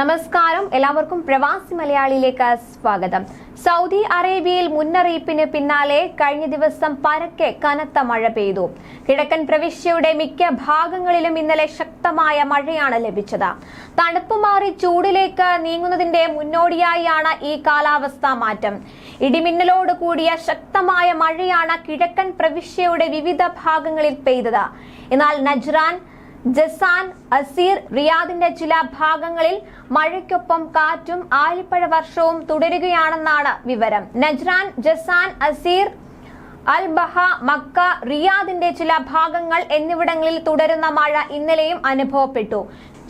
നമസ്കാരം. എല്ലാവർക്കും പ്രവാസി മലയാളിയിലേക്ക് സ്വാഗതം. സൗദി അറേബ്യയിൽ മുന്നറിയിപ്പിന് പിന്നാലെ കഴിഞ്ഞ ദിവസം പരക്കെ കനത്ത മഴ പെയ്തു. കിഴക്കൻ പ്രവിശ്യയുടെ മിക്ക ഭാഗങ്ങളിലും ഇന്നലെ ശക്തമായ മഴയാണ് ലഭിച്ചത്. തണുപ്പ് മാറി ചൂടിലേക്ക് നീങ്ങുന്നതിന്റെ മുന്നോടിയായാണ് ഈ കാലാവസ്ഥാ മാറ്റം. ഇടിമിന്നലോട് കൂടിയ ശക്തമായ മഴയാണ് കിഴക്കൻ പ്രവിശ്യയുടെ വിവിധ ഭാഗങ്ങളിൽ പെയ്തത്. എന്നാൽ നജ്റാൻ ജസാൻ അസീർ റിയാദിന്റെ ചില ഭാഗങ്ങളിൽ മഴയ്ക്കൊപ്പം കാറ്റും ആലിപ്പഴ വർഷവും തുടരുകയാണെന്നാണ് വിവരം. Najran Jazan Asir Al Baha Mecca റിയാദിന്റെ ചില ഭാഗങ്ങൾ എന്നിവിടങ്ങളിൽ തുടരുന്ന മഴ ഇന്നലെയും അനുഭവപ്പെട്ടു.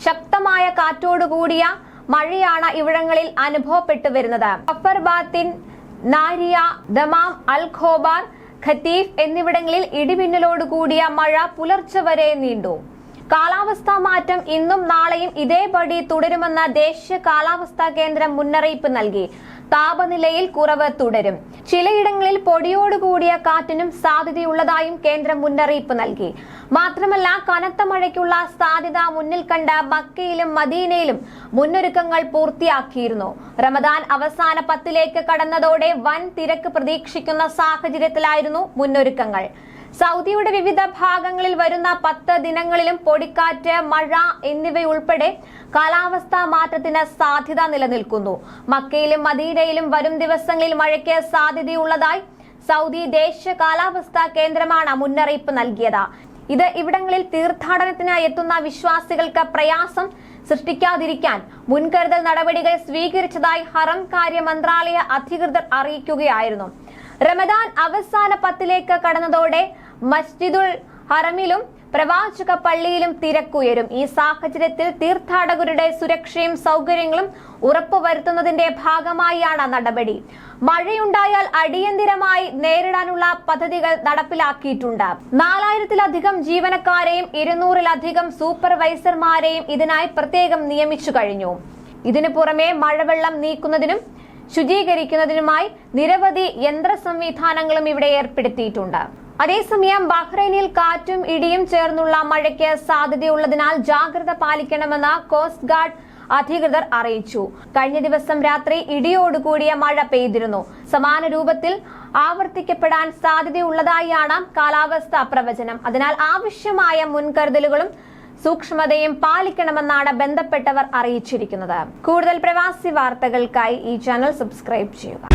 ശക്തമായ കാറ്റോടുകൂടിയ മഴയാണ് ഇവിടങ്ങളിൽ അനുഭവപ്പെട്ടു വരുന്നത്. അഫർബാത്തിൻ Nariya Dammam Al Khobar Qatif എന്നിവിടങ്ങളിൽ ഇടിമിന്നലോടുകൂടിയ മഴ പുലർച്ചെ വരെ നീണ്ടു. കാലാവസ്ഥാ മാറ്റം ഇന്നും നാളെയും ഇതേപടി തുടരുമെന്ന ദേശീയ കാലാവസ്ഥാ കേന്ദ്രം മുന്നറിയിപ്പ് നൽകി. താപനിലയിൽ കുറവ് തുടരും. ചിലയിടങ്ങളിൽ പൊടിയോടുകൂടിയ കാറ്റിനും സാധ്യതയുള്ളതായും കേന്ദ്രം മുന്നറിയിപ്പ് നൽകി. മാത്രമല്ല കനത്ത മഴയ്ക്കുള്ള സാധ്യത മുന്നിൽ കണ്ട മക്കയിലും മദീനയിലും മുന്നൊരുക്കങ്ങൾ പൂർത്തിയാക്കിയിരുന്നു. റമദാൻ അവസാന പത്തിലേക്ക് കടന്നതോടെ വൻ തിരക്ക് പ്രതീക്ഷിക്കുന്ന സാഹചര്യത്തിലായിരുന്നു മുന്നൊരുക്കങ്ങൾ. സൗദിയുടെ വിവിധ ഭാഗങ്ങളിൽ വരുന്ന പത്ത് ദിനങ്ങളിലും പൊടിക്കാറ്റ് മഴ എന്നിവയുൾപ്പെടെ കാലാവസ്ഥാ മാറ്റത്തിന് സാധ്യത നിലനിൽക്കുന്നു. മക്കയിലും മദീനയിലും വരും ദിവസങ്ങളിൽ മഴയ്ക്ക് സാധ്യതയുള്ളതായി സൗദി ദേശീയ കാലാവസ്ഥാ കേന്ദ്രമാണ് മുന്നറിയിപ്പ് നൽകിയത്. ഇത് ഇവിടങ്ങളിൽ തീർത്ഥാടനത്തിനായി എത്തുന്ന വിശ്വാസികൾക്ക് പ്രയാസം സൃഷ്ടിക്കാതിരിക്കാൻ മുൻകരുതൽ നടപടികൾ സ്വീകരിച്ചതായി ഹറം കാര്യ മന്ത്രാലയ അധികൃതർ അറിയിക്കുകയായിരുന്നു. റമദാൻ അവസാന പത്തിലേക്ക് കടന്നതോടെ മസ്ജിദുൽ ഹറമിലും പ്രവാചക പള്ളിയിലും തിരക്കുയരും. ഈ സാഹചര്യത്തിൽ തീർത്ഥാടകരുടെ സുരക്ഷയും സൗകര്യങ്ങളും ഉറപ്പുവരുത്തുന്നതിന്റെ ഭാഗമായാണ് നടപടി. മഴയുണ്ടായാൽ അടിയന്തിരമായി നേരിടാനുള്ള പദ്ധതികൾ നടപ്പിലാക്കിയിട്ടുണ്ട്. നാലായിരത്തിലധികം ജീവനക്കാരെയും ഇരുന്നൂറിലധികം സൂപ്പർവൈസർമാരെയും ഇതിനായി പ്രത്യേകം നിയമിച്ചു കഴിഞ്ഞു. ഇതിനു പുറമെ മഴവെള്ളം നീക്കുന്നതിനും ശുചീകരിക്കുന്നതിനുമായി നിരവധി യന്ത്ര സംവിധാനങ്ങളും ഇവിടെ ഏർപ്പെടുത്തിയിട്ടുണ്ട്. അതേസമയം ബഹ്റൈനിൽ കാറ്റും ഇടിയും ചേർന്നുള്ള മഴയ്ക്ക് സാധ്യതയുള്ളതിനാൽ ജാഗ്രത പാലിക്കണമെന്ന് കോസ്റ്റ് ഗാർഡ് അധികൃതർ അറിയിച്ചു. കഴിഞ്ഞ ദിവസം രാത്രി ഇടിയോടുകൂടിയ മഴ പെയ്തിരുന്നു. സമാന രൂപത്തിൽ ആവർത്തിക്കപ്പെടാൻ സാധ്യതയുള്ളതായാണ് കാലാവസ്ഥാ പ്രവചനം. അതിനാൽ ആവശ്യമായ മുൻകരുതലുകളും സൂക്ഷ്മതയും പാലിക്കണമെന്നാണ് ബന്ധപ്പെട്ടവർ അറിയിച്ചിരിക്കുന്നത്. കൂടുതൽ പ്രവാസി വാർത്തകൾക്കായി ഈ ചാനൽ സബ്സ്ക്രൈബ് ചെയ്യുക.